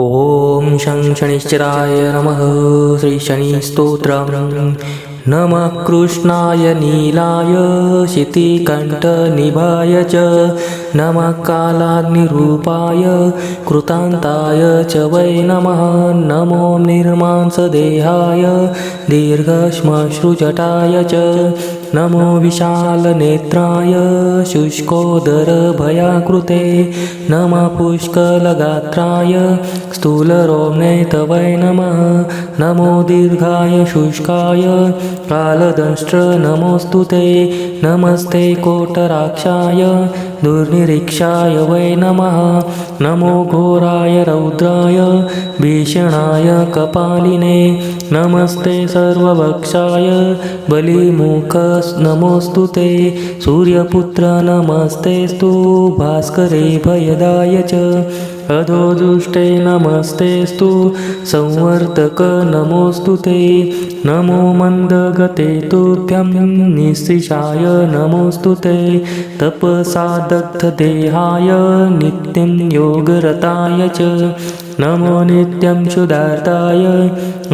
ॐ शं शनिश्चराय नमः श्रीशनिस्तोत्रम् नमः कृष्णाय नीलाय शितिकण्ठनिभाय च। नमः कालाग्निरूपाय कृतान्ताय च वै नमः। नमो निर्मांसदेहाय दीर्घश्मश्रुजटाय च। नमो विशालनेत्राय शुष्कोदरभयाकृते नमः पुष्कलगात्राय स्थूलरोम्णे तवै नमः। नमो दीर्घाय शुष्काय कालदंष्ट्र नमोऽस्तु ते। नमस्ते कोटराक्षाय दुर्निरीक्षाय वै नमः। नमो घोराय रौद्राय भीषणाय कपालिने। नमस्ते सर्वभक्षाय। बलिमुख नमोऽस्तु ते। सूर्यपुत्र नमस्तेस्तु भास्करे भयदाय च। अधोदुष्टे नमस्तेस्तु संवर्तक नमोऽस्तु ते। नमो मन्दगते तुभ्यं निःशिषाय नमोऽस्तु ते। तपसादग्धदेहाय नित्यं योगरताय च नमो नित्यं शुदार्ताय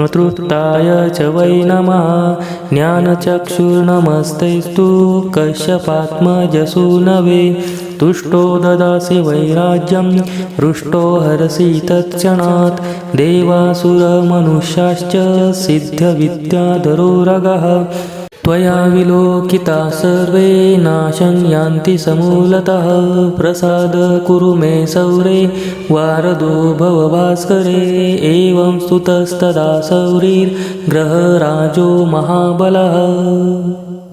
तृप्ताय च वै नमः। ज्ञानचक्षुर्नमस्तेस्तु कश्यपात्मजसूनवे। तुष्टो ददासि वैराज्यं हृष्टो हरसि तत्क्षणात्। देवासुरमनुष्याश्च सिद्धविद्याधरोरगः त्वया विलोकिता सर्वे नाशं यान्ति समूलतः। प्रसाद कुरु मे सौरे वारदो भव भास्करे एवं स्तुतस्तदा सौरीर्ग्रहराजो महाबलः।